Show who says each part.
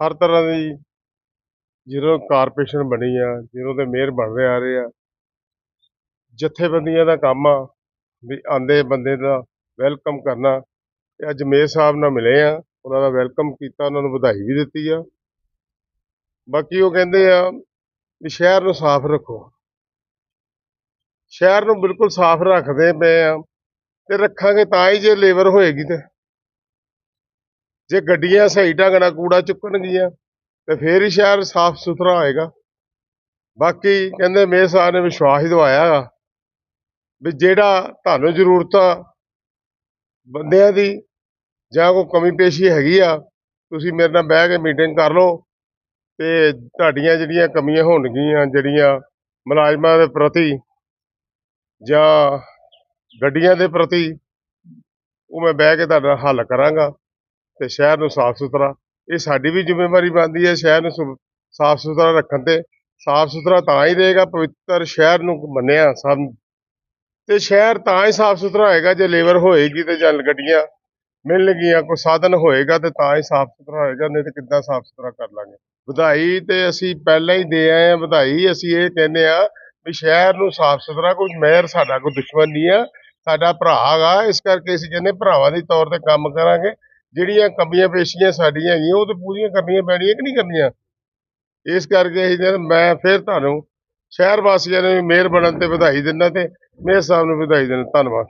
Speaker 1: ਹਰ ਤਰ੍ਹਾਂ ਦੀ ਜਦੋਂ ਕਾਰਪੋਰੇਸ਼ਨ ਬਣੀ ਆ, ਜਦੋਂ ਦੇ ਮੇਅਰ ਬਣਦੇ ਆ ਰਹੇ ਆ, ਜਥੇਬੰਦੀਆਂ ਦਾ ਕੰਮ ਆ, ਵੀ ਆਂਦੇ ਬੰਦੇ ਦਾ ਵੈਲਕਮ ਕਰਨਾ, ਤੇ ਅੱਜ ਮੇਅਰ ਸਾਹਿਬ ਨਾਲ ਮਿਲੇ ਆ, ਉਹਨਾਂ ਦਾ ਵੈਲਕਮ ਕੀਤਾ, ਉਹਨਾਂ ਨੂੰ ਵਧਾਈ ਵੀ ਦਿੱਤੀ ਆ। ਬਾਕੀ ਉਹ ਕਹਿੰਦੇ ਆ ਵੀ ਸ਼ਹਿਰ ਨੂੰ ਸਾਫ਼ ਰੱਖੋ। ਸ਼ਹਿਰ ਨੂੰ ਬਿਲਕੁਲ ਸਾਫ਼ ਰੱਖਦੇ ਪਏ ਆ, ਤੇ ਰੱਖਾਂਗੇ ਤਾਂ ਹੀ ਜੇ ਲੇਬਰ ਹੋਏਗੀ ਤੇ। ਜੇ ਗੱਡੀਆਂ ਸਹੀ ਢੰਗ ਨਾਲ ਕੂੜਾ ਚੁੱਕਣਗੀਆਂ, ਤੇ ਫੇਰ ਹੀ ਸ਼ਹਿਰ ਸਾਫ਼ ਸੁਥਰਾ ਹੋਏਗਾ। ਬਾਕੀ ਕਹਿੰਦੇ ਮੇਅਰ ਸਾਹਿਬ ਨੇ ਵਿਸ਼ਵਾਸ ਹੀ ਦਵਾਇਆ ਵੀ ਜਿਹੜਾ ਤੁਹਾਨੂੰ ਜ਼ਰੂਰਤ ਆ, ਬੰਦਿਆਂ ਦੀ ਜਾਂ ਕੋਈ ਕਮੀ ਪੇਸ਼ੀ ਹੈਗੀ ਆ, ਤੁਸੀਂ ਮੇਰੇ ਨਾਲ ਬਹਿ ਕੇ ਮੀਟਿੰਗ ਕਰ ਲਓ ਤੇ ਤੁਹਾਡੀਆਂ ਜਿਹੜੀਆਂ ਕਮੀਆਂ ਹੋਣਗੀਆਂ, ਜਿਹੜੀਆਂ ਮੁਲਾਜ਼ਮਾਂ ਦੇ ਪ੍ਰਤੀ ਜਾਂ ਗੱਡੀਆਂ ਦੇ ਪ੍ਰਤੀ, ਉਹ ਮੈਂ ਬਹਿ ਕੇ ਤੁਹਾਡਾ ਹੱਲ ਕਰਾਂਗਾ। ਤੇ ਸ਼ਹਿਰ ਨੂੰ ਸਾਫ਼ ਸੁਥਰਾ। ਇਹ ਸਾਡੀ ਵੀ ਜ਼ਿੰਮੇਵਾਰੀ ਬਣਦੀ ਹੈ ਸ਼ਹਿਰ ਨੂੰ ਸੁ- ਸਾਫ਼ ਸੁਥਰਾ ਰੱਖਣ ਤੇ। ਸਾਫ਼ ਸੁਥਰਾ ਤਾਂ ਹੀ ਰਹੇਗਾ, ਪਵਿੱਤਰ ਸ਼ਹਿਰ ਨੂੰ ਮੰਨਿਆ ਸਭ ਤੇ ਸ਼ਹਿਰ ਤਾਂ ਹੀ ਸਾਫ਼ ਸੁਥਰਾ ਹੋਏਗਾ, ਜੇ ਲੇਬਰ ਹੋਏਗੀ ਤੇ ਜਾਂ ਗੱਡੀਆਂ ਮਿਲਣਗੀਆਂ, ਕੋਈ ਸਾਧਨ ਹੋਏਗਾ ਤੇ ਤਾਂ ਹੀ ਸਾਫ਼ ਸੁਥਰਾ ਹੋਏਗਾ, ਨਹੀਂ ਤੇ ਕਿੱਦਾਂ ਸਾਫ਼ ਸੁਥਰਾ ਕਰ ਲਾਂਗੇ। ਵਧਾਈ ਤੇ ਅਸੀਂ ਪਹਿਲਾਂ ਹੀ ਦੇ ਆਏ ਆ ਵਧਾਈ। ਅਸੀਂ ਇਹ ਕਹਿੰਦੇ ਆ ਵੀ ਸ਼ਹਿਰ ਨੂੰ ਸਾਫ਼ ਸੁਥਰਾ, ਕੋਈ ਮੇਅਰ ਸਾਡਾ, ਕੋਈ ਦੁਸ਼ਮਣ ਨਹੀਂ ਆ, ਸਾਡਾ ਭਰਾ ਹੈਗਾ ਇਸ ਕਰਕੇ ਅਸੀਂ ਕਹਿੰਦੇ ਭਰਾਵਾਂ ਦੇ ਤੌਰ ਤੇ ਕੰਮ ਕਰਾਂਗੇ। ਜਿਹੜੀਆਂ ਕਮੀਆਂ ਪੇਸ਼ੀਆਂ ਸਾਡੀਆਂ ਹੈਗੀਆਂ, ਉਹ ਤਾਂ ਪੂਰੀਆਂ ਕਰਨੀਆਂ ਪੈਣੀਆਂ ਕਿ ਨਹੀਂ ਕਰਨੀਆਂ? ਇਸ ਕਰਕੇ ਅਸੀਂ ਕਹਿੰਦੇ, ਮੈਂ ਫਿਰ ਤੁਹਾਨੂੰ ਸ਼ਹਿਰ ਵਾਸੀਆਂ ਨੂੰ ਵੀ ਮੇਅਰ ਬਣਨ ਤੇ ਵਧਾਈ ਦਿੰਦਾ ਤੇ ਮੇਅਰ ਸਾਹਿਬ ਨੂੰ ਵਧਾਈ ਦਿੰਦਾ ਧੰਨਵਾਦ।